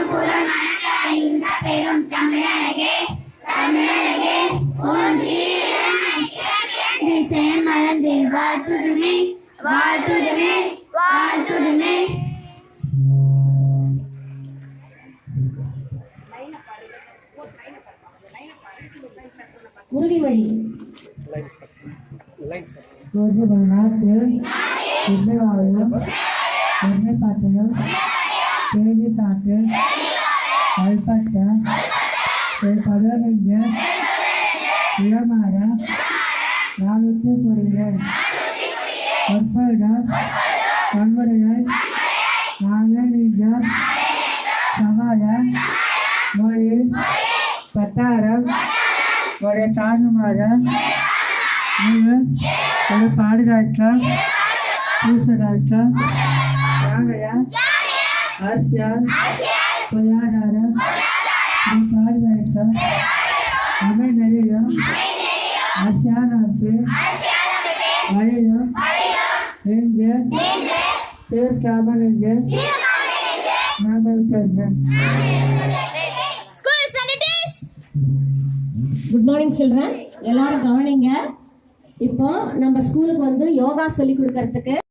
எங்கும் புறமணக்க இந்த பெரும் தமிழழகே தமிழழகே உன் சீரனை திசையன் மறந்து வாழ்த்துதுமே வாழ்த்துதுமே வாழ்த்துதுமே உறுதிமொழி ஒரு நாட்டில் தேடி காத்து கைப்பற்ற பதினஞ்சு இளமாற நானூற்றி கூறுகிறேன் ஒற்பயிடம் வன்முறையை நாங்கள் நீங்கள் சகாய மொழி பத்தாரம் ஒரு தாழ்மாற நீங்கள் ஒரு பாடுகாற்ற பூசராற்ற யானையா அரசியல் பொருளாதாரம் ஒரு பாடுகாற்றம் அமைநறியும் அரசியலமைப்பு வழியும் இங்கு தீர்க்காமல் இங்கு நாங்கள் குட் மார்னிங் சில்ட்ரன் எல்லாரும் கவனிங்க. இப்போ நம்ம ஸ்கூலுக்கு வந்து யோகா சொல்லி கொடுக்கறதுக்கு